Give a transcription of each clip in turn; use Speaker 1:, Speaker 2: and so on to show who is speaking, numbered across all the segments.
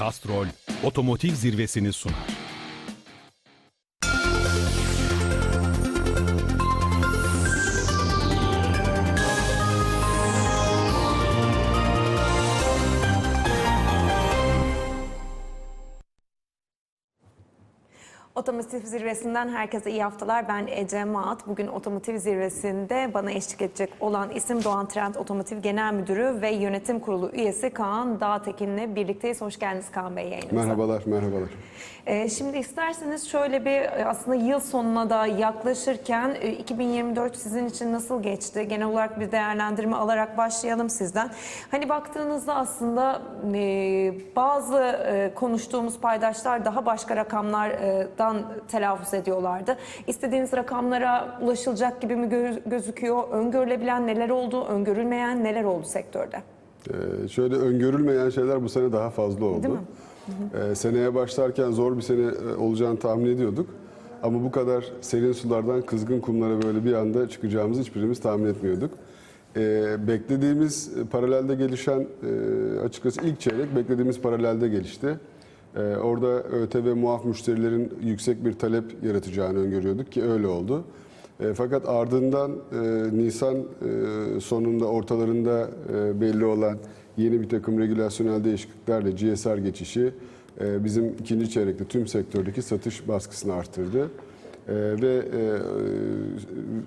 Speaker 1: Castrol otomotiv zirvesini sunar.
Speaker 2: Otomotiv Zirvesi'nden herkese iyi haftalar. Ben Ece Maat. Bugün Otomotiv Zirvesi'nde bana eşlik edecek olan isim Doğan Trend Otomotiv Genel Müdürü ve Yönetim Kurulu üyesi Kaan Dağtekin'le birlikteyiz. Hoş geldiniz Kaan Bey yayınımıza.
Speaker 3: Merhabalar, merhabalar.
Speaker 2: Ee, şimdi isterseniz şöyle bir e, aslında yıl sonuna da yaklaşırken e, 2024 sizin için nasıl geçti? Genel olarak bir değerlendirme alarak başlayalım sizden. Hani baktığınızda aslında e, bazı e, konuştuğumuz paydaşlar daha başka rakamlardan telaffuz ediyorlardı. İstediğiniz rakamlara ulaşılacak gibi mi gö- gözüküyor? Öngörülebilen neler oldu? Öngörülmeyen neler oldu sektörde?
Speaker 3: Ee, şöyle öngörülmeyen şeyler bu sene daha fazla oldu.
Speaker 2: Değil mi?
Speaker 3: Ee, seneye başlarken zor bir sene e, olacağını tahmin ediyorduk. Ama bu kadar serin sulardan kızgın kumlara böyle bir anda çıkacağımızı hiçbirimiz tahmin etmiyorduk. Ee, beklediğimiz e, paralelde gelişen e, açıkçası ilk çeyrek beklediğimiz paralelde gelişti. Ee, orada ÖTV muaf müşterilerin yüksek bir talep yaratacağını öngörüyorduk ki öyle oldu. E, fakat ardından e, Nisan e, sonunda ortalarında e, belli olan yeni bir takım regülasyonel değişikliklerle GSR geçişi bizim ikinci çeyrekte tüm sektördeki satış baskısını arttırdı. E, ve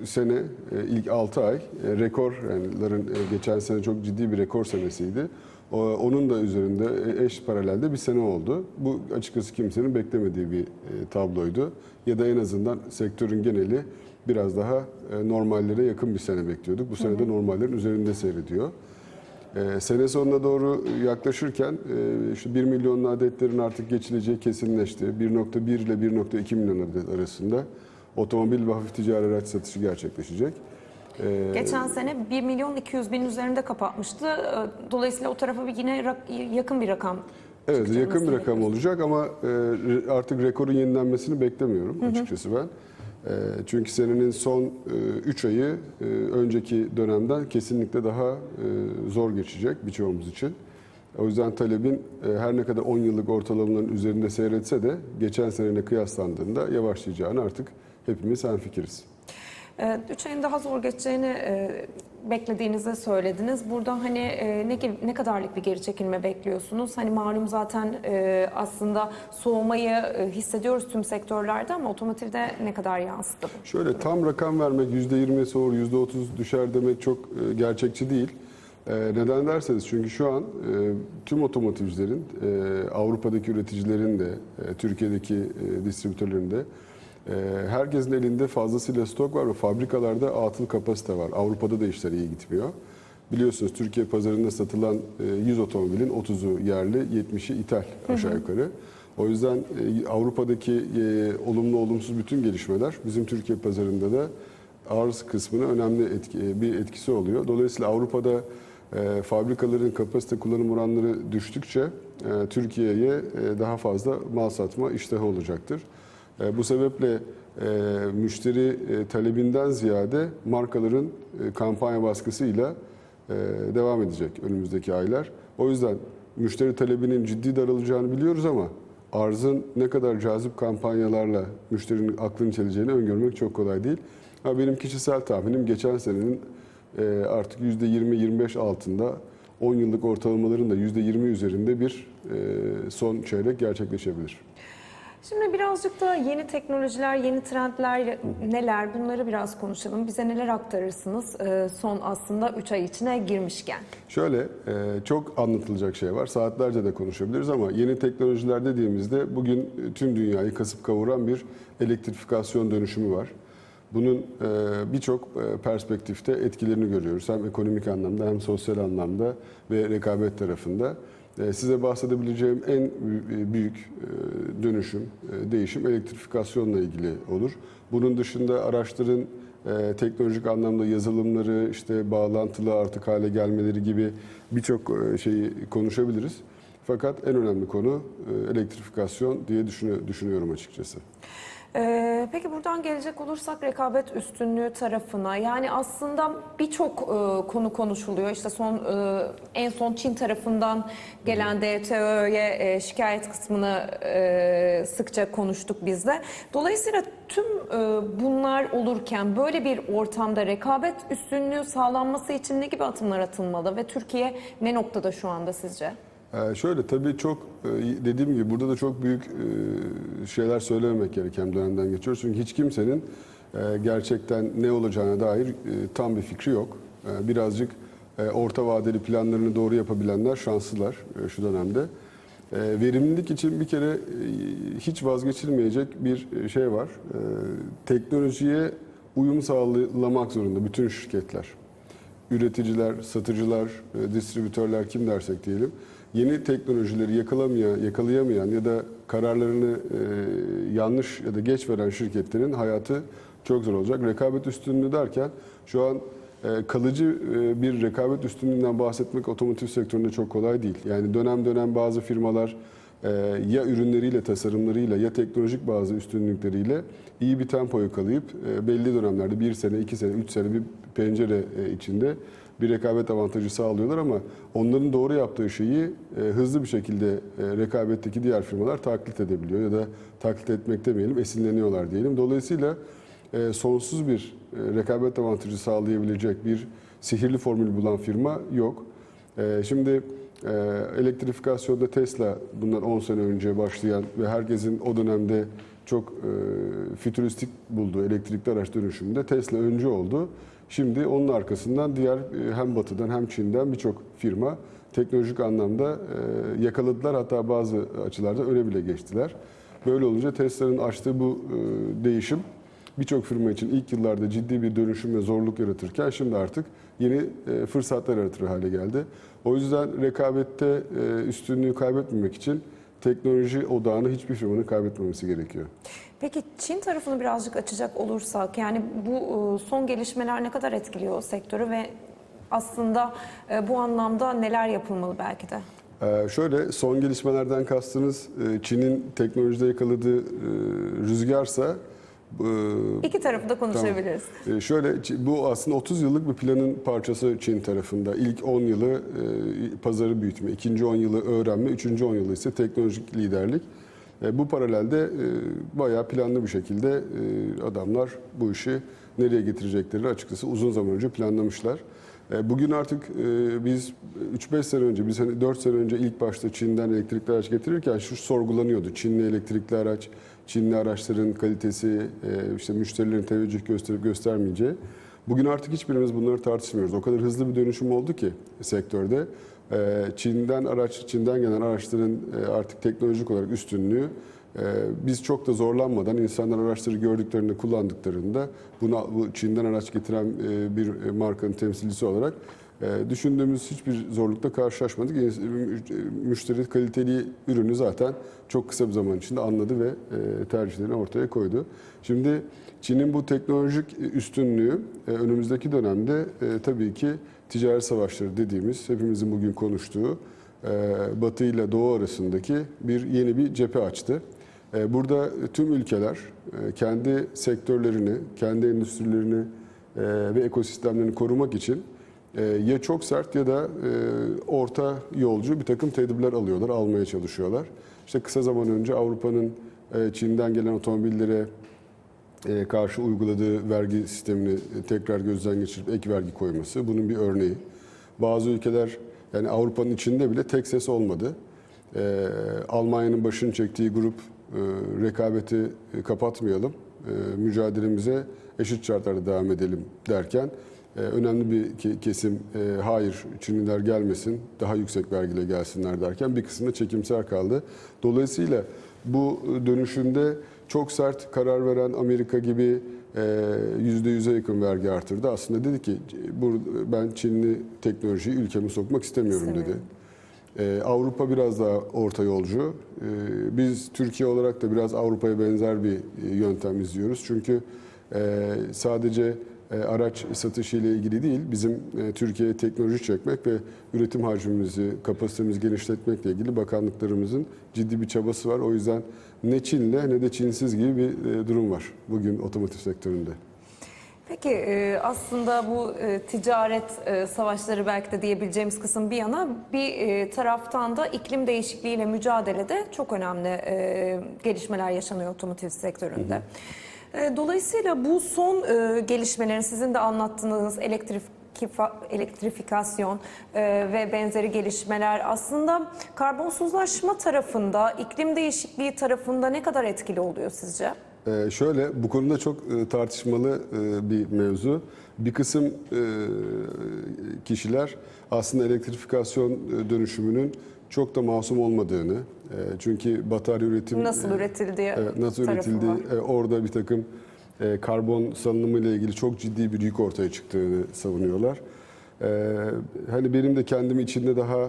Speaker 3: sene ilk 6 ay rekorların geçen sene çok ciddi bir rekor senesiydi. Onun da üzerinde e, eş paralelde bir sene oldu. Bu açıkçası kimsenin beklemediği bir e, tabloydu. Ya da en azından sektörün geneli biraz daha e, normallere yakın bir sene bekliyorduk. Bu sene de normallerin üzerinde seyrediyor. Sene sonuna doğru yaklaşırken işte 1 milyon adetlerin artık geçileceği kesinleşti. 1.1 ile 1.2 milyon adet arasında otomobil ve hafif ticari araç satışı gerçekleşecek. E,
Speaker 2: Geçen sene 1 milyon 200 bin üzerinde kapatmıştı. Ee, Dolayısıyla o tarafa bir yine yakın bir rakam.
Speaker 3: Evet yakın bir rakam olacak ama e, artık rekorun yenilenmesini beklemiyorum açıkçası ben. E, çünkü senenin son 3 ayı e, önceki dönemden kesinlikle daha e, zor geçecek birçoğumuz için. O yüzden talebin e, her ne kadar 10 yıllık ortalamaların üzerinde seyretse de geçen seneyle kıyaslandığında yavaşlayacağını artık hepimiz hemfikiriz.
Speaker 2: 3 ayın daha zor geçeceğini e, beklediğinizi söylediniz. Burada hani e, ne ne kadarlık bir geri çekilme bekliyorsunuz? Hani malum zaten e, aslında soğumayı hissediyoruz tüm sektörlerde ama otomotivde ne kadar yansıdı?
Speaker 3: Şöyle tam rakam vermek %20 soğur, %30 düşer demek çok gerçekçi değil. Neden derseniz çünkü şu an tüm otomotivcilerin, Avrupa'daki üreticilerin de, Türkiye'deki distribütörlerin de herkesin elinde fazlasıyla stok var ve fabrikalarda atıl kapasite var. Avrupa'da da işler iyi gitmiyor. Biliyorsunuz Türkiye pazarında satılan e, 100 otomobilin 30'u yerli, 70'i ithal aşağı yukarı. O yüzden e, Avrupa'daki e, olumlu olumsuz bütün gelişmeler bizim Türkiye pazarında da arz kısmına önemli etki, e, bir etkisi oluyor. Dolayısıyla Avrupa'da e, fabrikaların kapasite kullanım oranları düştükçe e, Türkiye'ye e, daha fazla mal satma iştahı olacaktır. E, bu sebeple e, müşteri e, talebinden ziyade markaların kampanya baskısıyla devam edecek önümüzdeki aylar. O yüzden müşteri talebinin ciddi daralacağını biliyoruz ama arzın ne kadar cazip kampanyalarla müşterinin aklını çeleceğini öngörmek çok kolay değil. Ha, benim kişisel tahminim geçen senenin artık %20-25 altında 10 yıllık ortalamaların da %20 üzerinde bir son çeyrek gerçekleşebilir.
Speaker 2: Şimdi birazcık da yeni teknolojiler, yeni trendler neler bunları biraz konuşalım. Bize neler aktarırsınız e, son aslında 3 ay içine girmişken?
Speaker 3: Şöyle e, çok anlatılacak şey var. Saatlerce de konuşabiliriz ama yeni teknolojiler dediğimizde bugün e, tüm dünyayı kasıp kavuran bir elektrifikasyon dönüşümü var. Bunun birçok perspektifte etkilerini görüyoruz. Hem ekonomik anlamda hem sosyal anlamda ve rekabet tarafında. E, Size bahsedebileceğim en bü- büyük e, dönüşüm, e, değişim elektrifikasyonla ilgili olur. Bunun dışında araçların e, teknolojik anlamda yazılımları, işte bağlantılı artık hale gelmeleri gibi birçok e, şeyi konuşabiliriz. Fakat en önemli konu e, elektrifikasyon diye düşünü- düşünüyorum açıkçası.
Speaker 2: Ee, peki buradan gelecek olursak rekabet üstünlüğü tarafına yani aslında birçok e, konu konuşuluyor. İşte son e, en son Çin tarafından gelen DTÖ'ye e, şikayet kısmını e, sıkça konuştuk biz de. Dolayısıyla tüm e, bunlar olurken böyle bir ortamda rekabet üstünlüğü sağlanması için ne gibi adımlar atılmalı ve Türkiye ne noktada şu anda sizce?
Speaker 3: Ee, şöyle tabii çok e, dediğim gibi burada da çok büyük e, şeyler söylememek gereken dönemden geçiyoruz. Çünkü hiç kimsenin e, gerçekten ne olacağına dair tam bir fikri yok. Birazcık orta vadeli planlarını doğru yapabilenler şanslılar şu dönemde. Verimlilik için bir kere hiç vazgeçilmeyecek bir şey var. Teknolojiye uyum sağlamak zorunda bütün şirketler üreticiler, satıcılar, distribütörler kim dersek diyelim yeni teknolojileri yakalamayan, yakalayamayan ya da kararlarını e, yanlış ya da geç veren şirketlerin hayatı çok zor olacak. Rekabet üstünlüğü derken şu an e, kalıcı e, bir rekabet üstünlüğünden bahsetmek otomotiv sektöründe çok kolay değil. Yani dönem dönem bazı firmalar e, ya ürünleriyle, tasarımlarıyla ya teknolojik bazı üstünlükleriyle iyi bir tempo yakalayıp e, belli dönemlerde bir sene, iki sene, üç sene bir pencere e, içinde bir rekabet avantajı sağlıyorlar ama onların doğru yaptığı şeyi e, hızlı bir şekilde e, rekabetteki diğer firmalar taklit edebiliyor ya da taklit etmek demeyelim, esinleniyorlar diyelim. Dolayısıyla e, sonsuz bir e, rekabet avantajı sağlayabilecek bir sihirli formül bulan firma yok. E, Şimdi e, elektrifikasyonda Tesla bundan 10 sene önce başlayan ve herkesin o dönemde çok e, fütüristik bulduğu elektrikli araç dönüşümünde Tesla öncü oldu. Şimdi onun arkasından diğer e, hem Batı'dan hem Çin'den birçok firma teknolojik anlamda e, yakaladılar. Hatta bazı açılarda öne bile geçtiler. Böyle olunca Tesla'nın açtığı bu e, değişim birçok firma için ilk yıllarda ciddi bir dönüşüm ve zorluk yaratırken şimdi artık yeni fırsatlar yaratır hale geldi. O yüzden rekabette üstünlüğü kaybetmemek için teknoloji odağını hiçbir firmanın kaybetmemesi gerekiyor.
Speaker 2: Peki Çin tarafını birazcık açacak olursak yani bu e, son gelişmeler ne kadar etkiliyor o sektörü ve aslında e, bu anlamda neler yapılmalı belki de?
Speaker 3: Ee, şöyle son gelişmelerden kastınız e, Çin'in teknolojide yakaladığı rüzgarsa
Speaker 2: İki tarafı da konuşabiliriz.
Speaker 3: Ee, Şöyle bu aslında 30 yıllık bir planın parçası Çin tarafında. İlk 10 yılı e, pazarı büyütme, ikinci 10 yılı öğrenme, üçüncü 10 yılı ise teknolojik liderlik. E, Bu paralelde e, bayağı planlı bir şekilde adamlar bu işi nereye getirecekleri açıkçası uzun zaman önce planlamışlar. E, Bugün artık biz 3-5 sene önce, biz hani 4 sene önce ilk başta Çin'den elektrikli araç getirirken şu sorgulanıyordu. Çinli elektrikli araç, Çinli araçların kalitesi, e, işte müşterilerin teveccüh gösterip göstermeyeceği. Bugün artık hiçbirimiz bunları tartışmıyoruz. O kadar hızlı bir dönüşüm oldu ki sektörde. E, Çin'den araç, Çin'den gelen araçların e, artık teknolojik olarak üstünlüğü Biz çok da zorlanmadan insanlar araçları gördüklerinde, kullandıklarında buna bu Çin'den araç getiren bir markanın temsilcisi olarak düşündüğümüz hiçbir zorlukla karşılaşmadık. İns- Müşteri kaliteli ürünü zaten çok kısa bir zaman içinde anladı ve e, tercihlerini ortaya koydu. Şimdi Çin'in bu teknolojik üstünlüğü e, önümüzdeki dönemde e, tabii ki ticaret savaşları dediğimiz hepimizin bugün konuştuğu Batı ile Doğu arasındaki bir yeni bir cephe açtı. Burada tüm ülkeler kendi sektörlerini, kendi endüstrilerini ve ekosistemlerini korumak için ya çok sert ya da e, orta yolcu bir takım tedbirler alıyorlar, almaya çalışıyorlar. İşte kısa zaman önce Avrupa'nın e, Çin'den gelen otomobillere e, karşı uyguladığı vergi sistemini tekrar gözden geçirip ek vergi koyması bunun bir örneği. Bazı ülkeler yani Avrupa'nın içinde bile tek ses olmadı. Almanya'nın başını çektiği grup rekabeti kapatmayalım, mücadelemize eşit şartlarda devam edelim derken e, önemli bir ke- kesim e, hayır Çinliler gelmesin, daha yüksek vergiyle gelsinler derken bir kısmı çekimser kaldı. Dolayısıyla bu dönüşümde çok sert karar veren Amerika gibi e, yüzde yüze yakın vergi artırdı. Aslında dedi ki bu, ben Çinli teknolojiyi ülkeme sokmak istemiyorum dedi. Ee, Avrupa biraz daha orta yolcu. Ee, biz Türkiye olarak da biraz Avrupa'ya benzer bir e, yöntem izliyoruz. Çünkü e, sadece araç satışı ile ilgili değil, bizim e, Türkiye'ye teknoloji çekmek ve üretim hacmimizi, kapasitemizi genişletmekle ilgili bakanlıklarımızın ciddi bir çabası var. O yüzden ne Çin'le ne de Çinsiz gibi bir e, durum var bugün otomotiv sektöründe.
Speaker 2: Peki e, aslında bu e, ticaret e, savaşları belki de diyebileceğimiz kısım bir yana bir e, taraftan da iklim değişikliğiyle mücadelede çok önemli e, gelişmeler yaşanıyor otomotiv sektöründe. E, Dolayısıyla bu son e, gelişmelerin sizin de anlattığınız elektrik elektrifikasyon e, ve benzeri gelişmeler aslında karbonsuzlaşma tarafında, iklim değişikliği tarafında ne kadar etkili oluyor sizce?
Speaker 3: Ee, şöyle, bu konuda çok e, tartışmalı e, bir mevzu. Bir kısım e, kişiler aslında elektrifikasyon e, dönüşümünün çok da masum olmadığını, e, çünkü batarya üretim...
Speaker 2: Nasıl
Speaker 3: e,
Speaker 2: üretildiği
Speaker 3: Evet, nasıl üretildiği,
Speaker 2: var.
Speaker 3: e, orada bir takım e, karbon salınımı ile ilgili çok ciddi bir yük ortaya çıktığını savunuyorlar. E, hani benim de kendimi içinde daha e,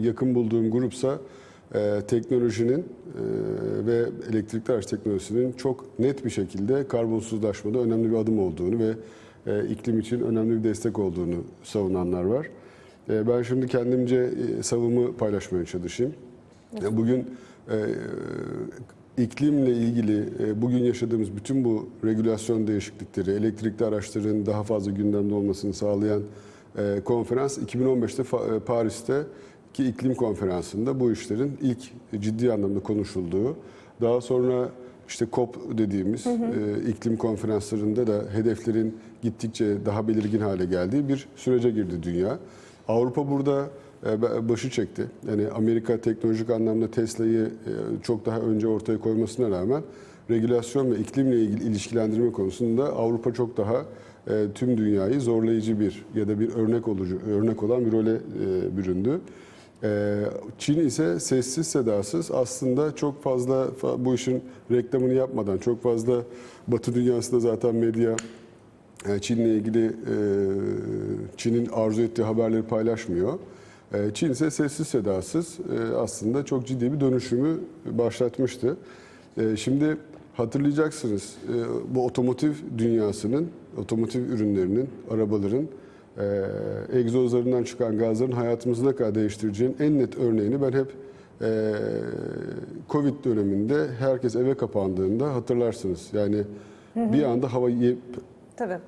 Speaker 3: yakın bulduğum grupsa e, teknolojinin e, ve elektrikli araç teknolojisinin çok net bir şekilde karbonsuzlaşmada önemli bir adım olduğunu ve e, iklim için önemli bir destek olduğunu savunanlar var. E, ben şimdi kendimce e, savımı paylaşmaya çalışayım. E, Bugün iklimle ilgili bugün yaşadığımız bütün bu regülasyon değişiklikleri, elektrikli araçların daha fazla gündemde olmasını sağlayan konferans 2015'te Fa- e, Paris'te ki iklim konferansında bu işlerin ilk ciddi anlamda konuşulduğu, daha sonra işte COP dediğimiz e, iklim konferanslarında da hedeflerin gittikçe daha belirgin hale geldiği bir sürece girdi dünya. Avrupa burada e, başı çekti. Yani Amerika teknolojik anlamda Tesla'yı e, çok daha önce ortaya koymasına rağmen regülasyon ve iklimle ilgili ilişkilendirme konusunda Avrupa çok daha e, tüm dünyayı zorlayıcı bir ya da bir örnek olucu örnek olan bir role büründü. Çin ise sessiz sedasız aslında çok fazla fa- bu işin reklamını yapmadan çok fazla Batı dünyasında zaten medya Çin'le ilgili e, Çin'in arzu ettiği haberleri paylaşmıyor. E, Çin ise sessiz sedasız e, aslında çok ciddi bir dönüşümü başlatmıştı. E, Şimdi hatırlayacaksınız e, bu otomotiv dünyasının, otomotiv ürünlerinin, arabaların e, egzozlarından çıkan gazların hayatımızı ne kadar değiştireceğinin en net örneğini ben hep e, Covid döneminde herkes eve kapandığında hatırlarsınız. Yani bir anda hava
Speaker 2: Tabii.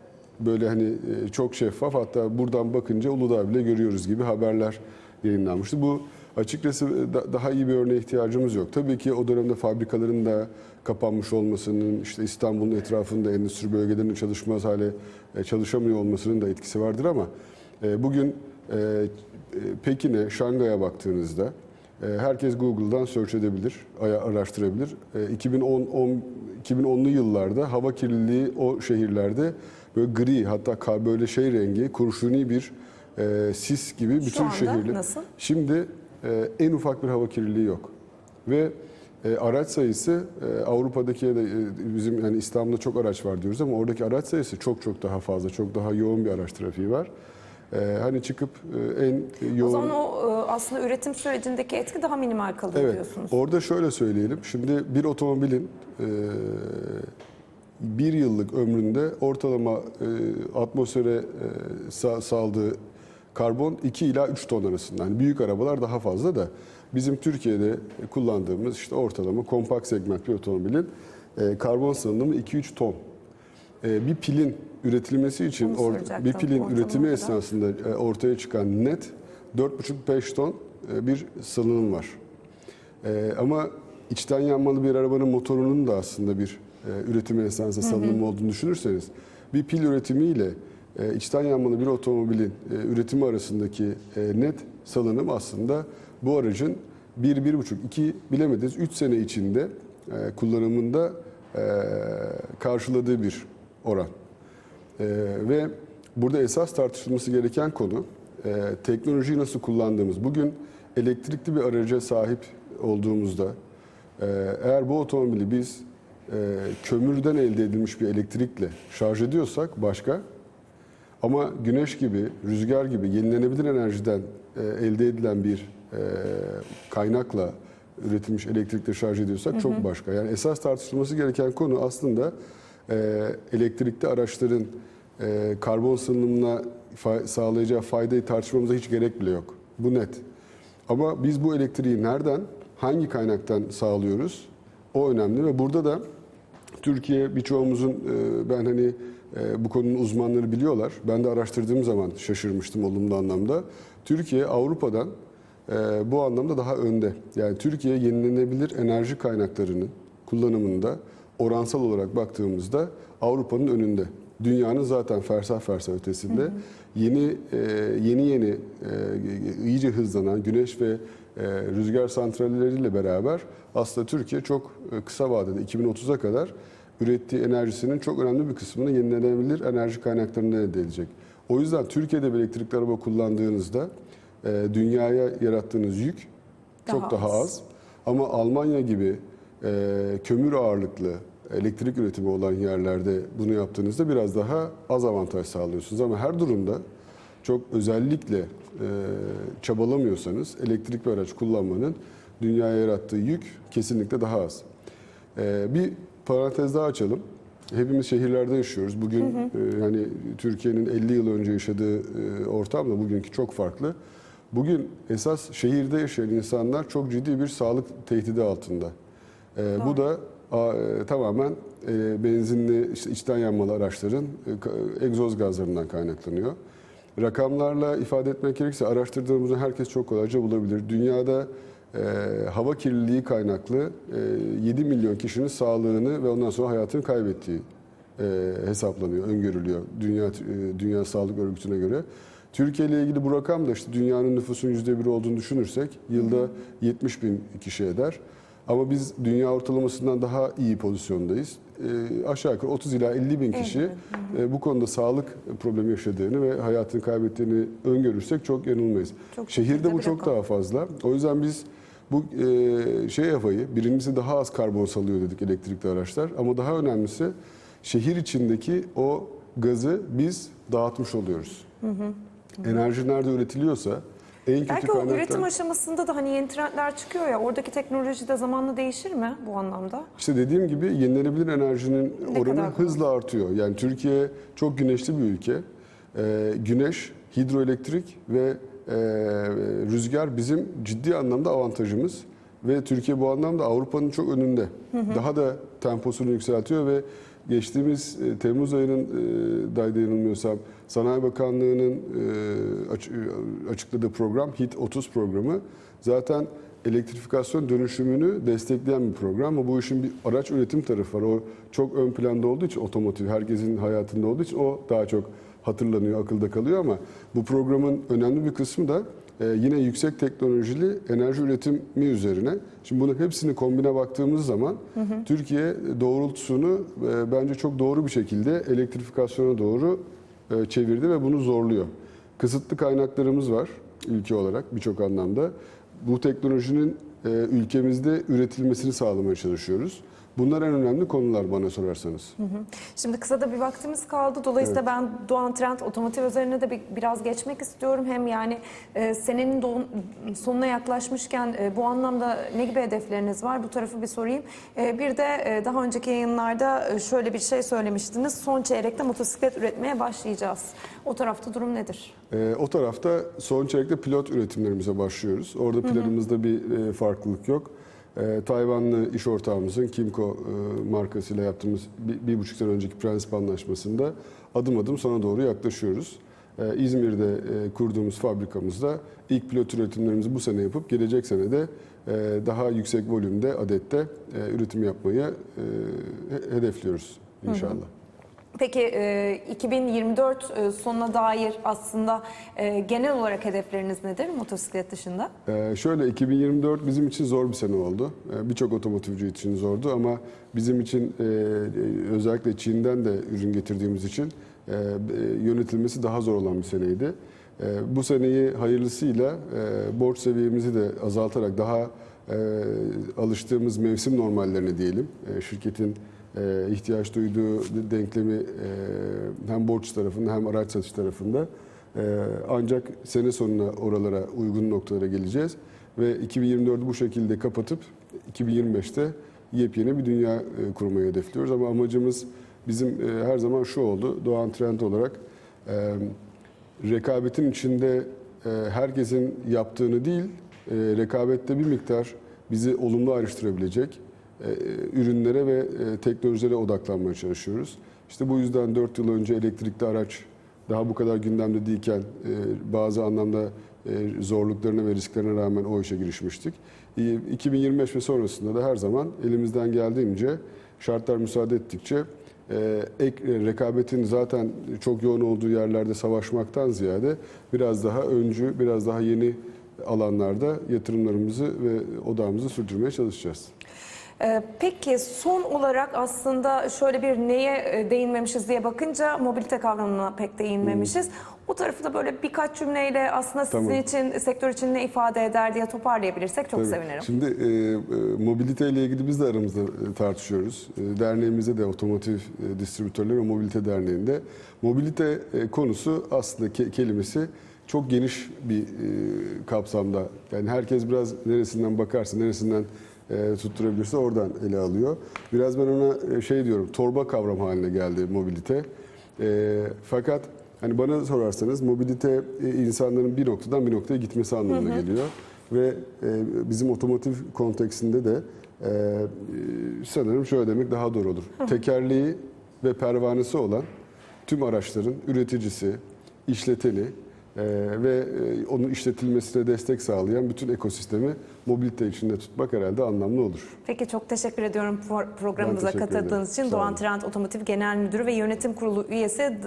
Speaker 3: böyle hani e, çok şeffaf hatta buradan bakınca Uludağ bile görüyoruz gibi haberler yayınlanmıştı. Bu açıkçası e, da- daha iyi bir örneğe ihtiyacımız yok. Tabii ki o dönemde fabrikaların da kapanmış olmasının, işte İstanbul'un etrafında endüstri bölgelerinin çalışmaz hale e, çalışamıyor olmasının da etkisi vardır ama bugün Pekin'e, Şangay'a baktığınızda herkes Google'dan search edebilir, araştırabilir. E, 2010 on- 2010'lu yıllarda hava kirliliği o şehirlerde böyle gri hatta böyle şey rengi, kurşuni bir e, sis gibi bütün
Speaker 2: anda
Speaker 3: şehirler.
Speaker 2: nasıl?
Speaker 3: Şimdi e, en ufak bir hava kirliliği yok. Ve e, araç sayısı e, Avrupa'daki ya da e, bizim yani İstanbul'da çok araç var diyoruz ama oradaki araç sayısı çok çok daha fazla, çok daha yoğun bir araç trafiği var. E, hani çıkıp e, en yoğun...
Speaker 2: O zaman o e, aslında üretim sürecindeki etki daha minimal kalıyor
Speaker 3: Evet.
Speaker 2: diyorsunuz.
Speaker 3: Orada şöyle söyleyelim. Şimdi bir otomobilin e, bir yıllık ömründe ortalama e, atmosfere e, sa- saldığı karbon 2 ila 3 ton arasında. Yani büyük arabalar daha fazla da bizim Türkiye'de kullandığımız işte ortalama kompakt segment bir otomobilin e, karbon salınımı 2-3 ton. E, bir pilin üretilmesi için or- bir pilin üretimi
Speaker 2: kadar.
Speaker 3: esnasında e, ortaya çıkan net 4,5-5 ton e, bir salınım var. Ee, ama içten yanmalı bir arabanın motorunun da aslında bir e, üretimi esnasında salınımı olduğunu düşünürseniz bir pil üretimiyle e, içten yanmalı bir otomobilin e, üretimi arasındaki e, net salınım aslında bu aracın 1 1,5 2 bilemediniz 3 sene içinde e, kullanımında e, karşıladığı bir oran. Ee, ve burada esas tartışılması gereken konu e, teknolojiyi nasıl kullandığımız. Bugün elektrikli bir araca sahip olduğumuzda e, eğer bu otomobili biz e, kömürden elde edilmiş bir elektrikle şarj ediyorsak başka ama güneş gibi, rüzgar gibi yenilenebilir enerjiden e, elde edilen bir e, kaynakla üretilmiş elektrikle şarj ediyorsak çok başka. Yani esas tartışılması gereken konu aslında elektrikli araçların e, karbon salınımına sağlayacağı faydayı tartışmamıza hiç gerek bile yok. Bu net. Ama biz bu elektriği nereden, hangi kaynaktan sağlıyoruz? O önemli ve burada da Türkiye birçoğumuzun e, ben hani e, bu konunun uzmanları biliyorlar. Ben de araştırdığım zaman şaşırmıştım olumlu anlamda. Türkiye Avrupa'dan bu anlamda daha önde. Yani Türkiye yenilenebilir enerji kaynaklarının kullanımında oransal olarak baktığımızda Avrupa'nın önünde. Dünyanın zaten fersah fersah ötesinde yeni e, yeni yeni e, iyice hızlanan güneş ve e, rüzgar santralleriyle beraber aslında Türkiye çok e, kısa vadede 2030'a kadar ürettiği enerjisinin çok önemli bir kısmını yenilenebilir enerji kaynaklarından elde edecek. O yüzden Türkiye'de bir elektrikli araba kullandığınızda e, dünyaya yarattığınız yük çok
Speaker 2: Daha
Speaker 3: daha
Speaker 2: az.
Speaker 3: az. Ama Almanya gibi e, kömür ağırlıklı elektrik üretimi olan yerlerde bunu yaptığınızda biraz daha az avantaj sağlıyorsunuz. Ama her durumda çok özellikle e, çabalamıyorsanız elektrikli araç kullanmanın dünyaya yarattığı yük kesinlikle daha az. E, bir parantez daha açalım. Hepimiz şehirlerde yaşıyoruz. Bugün e, yani Türkiye'nin 50 yıl önce yaşadığı e, ortamla bugünkü çok farklı. Bugün esas şehirde yaşayan insanlar çok ciddi bir sağlık tehdidi altında. E, bu da tamamen e, benzinli işte içten yanmalı araçların e, egzoz gazlarından kaynaklanıyor. Rakamlarla ifade etmek gerekirse araştırdığımızda herkes çok kolayca bulabilir. Dünyada e, hava kirliliği kaynaklı e, 7 milyon kişinin sağlığını ve ondan sonra hayatını kaybettiği e, hesaplanıyor, öngörülüyor Dünya e, Dünya Sağlık Örgütü'ne göre. Türkiye ile ilgili bu rakam da işte dünyanın nüfusunun %1 olduğunu düşünürsek yılda 70 bin kişi eder. Ama biz dünya ortalamasından daha iyi pozisyondayız. E, aşağı yukarı 30 ila 50 bin kişi e, bu konuda sağlık problemi yaşadığını ve hayatını kaybettiğini öngörürsek çok yanılmayız.
Speaker 2: Çok
Speaker 3: Şehirde bu çok daha fazla. O yüzden biz bu e, şey havayı birincisi daha az karbon salıyor dedik elektrikli araçlar ama daha önemlisi şehir içindeki o gazı biz dağıtmış oluyoruz. Enerji nerede üretiliyorsa en kötü
Speaker 2: Belki o
Speaker 3: kaynaktan...
Speaker 2: üretim aşamasında da hani yeni trendler çıkıyor ya oradaki teknoloji de zamanla değişir mi bu anlamda?
Speaker 3: İşte dediğim gibi yenilenebilir enerjinin
Speaker 2: Ne
Speaker 3: oranı
Speaker 2: kadar
Speaker 3: hızla artıyor. Yani Türkiye çok güneşli bir ülke. Ee, güneş, hidroelektrik ve e, rüzgar bizim ciddi anlamda avantajımız. Ve Türkiye bu anlamda Avrupa'nın çok önünde. Daha da temposunu yükseltiyor ve geçtiğimiz e, Temmuz ayının e, dayda yanılmıyorsam Sanayi Bakanlığı'nın e, aç- açıkladığı program HIT 30 programı zaten elektrifikasyon dönüşümünü destekleyen bir program ama bu işin bir araç üretim tarafı var. O çok ön planda olduğu için otomotiv herkesin hayatında olduğu için o daha çok hatırlanıyor, akılda kalıyor ama bu programın önemli bir kısmı da e, yine yüksek teknolojili enerji üretimi üzerine. Şimdi bunun hepsini kombine baktığımız zaman Türkiye doğrultusunu e, bence çok doğru bir şekilde elektrifikasyona doğru e, çevirdi ve bunu zorluyor. Kısıtlı kaynaklarımız var ülke olarak birçok anlamda. Bu teknolojinin e, ülkemizde üretilmesini sağlamaya çalışıyoruz. Bunlar en önemli konular bana sorarsanız.
Speaker 2: Şimdi kısa da bir vaktimiz kaldı. Dolayısıyla ben Doğan Trend Otomotiv üzerine de bir, biraz geçmek istiyorum. Hem yani e, senenin doğum- sonuna yaklaşmışken e, bu anlamda ne gibi hedefleriniz var? Bu tarafı bir sorayım. E, bir de e, daha önceki yayınlarda e, şöyle bir şey söylemiştiniz. Son çeyrekte motosiklet üretmeye başlayacağız. O tarafta durum nedir?
Speaker 3: E, o tarafta son çeyrekte pilot üretimlerimize başlıyoruz. Orada planımızda bir e, farklılık yok. E, Tayvanlı iş ortağımızın Kimco e, markasıyla yaptığımız bir, bir buçuk sene önceki prensip anlaşmasında adım adım sona doğru yaklaşıyoruz. E, İzmir'de e, kurduğumuz fabrikamızda ilk pilot üretimlerimizi bu sene yapıp gelecek sene de e, daha yüksek volümde adette e, üretim yapmayı e, he- hedefliyoruz inşallah.
Speaker 2: Peki e, 2024 e, sonuna dair aslında e, genel olarak hedefleriniz nedir motosiklet dışında?
Speaker 3: Şöyle 2024 bizim için zor bir sene oldu. Birçok otomotivci için zordu ama bizim için e, e, özellikle Çin'den de ürün getirdiğimiz için e, e, yönetilmesi daha zor olan bir seneydi. E, bu seneyi hayırlısıyla e, borç seviyemizi de azaltarak daha e, alıştığımız mevsim normallerine diyelim. E, şirketin e, ihtiyaç duyduğu denklemi e, hem borç tarafında hem araç satış tarafında. Ee, ancak sene sonuna oralara uygun noktalara geleceğiz. Ve 2024'ü bu şekilde kapatıp 2025'te yepyeni bir dünya e, kurmayı hedefliyoruz. Ama amacımız bizim e, her zaman şu oldu. Doğan trend olarak e, rekabetin içinde e, herkesin yaptığını değil, e, rekabette bir miktar bizi olumlu ayrıştırabilecek e, ürünlere ve e, teknolojilere odaklanmaya çalışıyoruz. İşte bu yüzden 4 yıl önce elektrikli araç daha bu kadar gündemde değilken e, bazı anlamda e, zorluklarına ve risklerine rağmen o işe girişmiştik. E, 2025 ve sonrasında da her zaman elimizden geldiğince şartlar müsaade ettikçe e, ek e, rekabetin zaten çok yoğun olduğu yerlerde savaşmaktan ziyade biraz daha öncü, biraz daha yeni alanlarda yatırımlarımızı ve odağımızı sürdürmeye çalışacağız.
Speaker 2: Ee, Peki son olarak aslında şöyle bir neye e, değinmemişiz diye bakınca mobilite kavramına pek değinmemişiz. O tarafı da böyle birkaç cümleyle aslında sizin
Speaker 3: Tamam.
Speaker 2: için, sektör için ne ifade eder diye toparlayabilirsek çok
Speaker 3: Tabii.
Speaker 2: sevinirim.
Speaker 3: Şimdi e, e, mobilite ile ilgili biz de aramızda e, tartışıyoruz. Derneğimizde de Otomotiv Distribütörleri ve Mobilite Derneği'nde mobilite konusu aslında ke- kelimesi çok geniş bir e, kapsamda. Yani herkes biraz neresinden bakarsa, neresinden e, tutturabilirse oradan ele alıyor. Biraz ben ona e, şey diyorum, torba kavram haline geldi mobilite. E, fakat hani bana sorarsanız mobilite e, insanların bir noktadan bir noktaya gitmesi anlamına geliyor. Ve e, bizim otomotiv konteksinde de e, e, sanırım şöyle demek daha doğru olur. Tekerleği ve pervanesi olan tüm araçların üreticisi, işleteni e, ve e, onun işletilmesine destek sağlayan bütün ekosistemi mobilite içinde tutmak herhalde anlamlı olur.
Speaker 2: Peki çok teşekkür ediyorum pro- programımıza
Speaker 3: teşekkür
Speaker 2: katıldığınız
Speaker 3: ederim.
Speaker 2: için. Doğan. Trend Otomotiv Genel Müdürü ve Yönetim Kurulu üyesi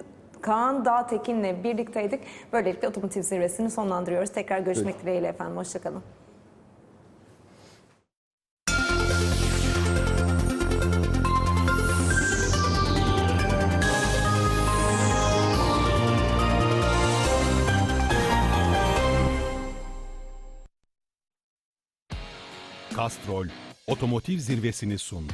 Speaker 2: Kaan Dağtekin'le birlikteydik. Böylelikle otomotiv zirvesini sonlandırıyoruz. Tekrar görüşmek dileğiyle efendim. Hoşçakalın.
Speaker 1: Castrol otomotiv zirvesini sundu.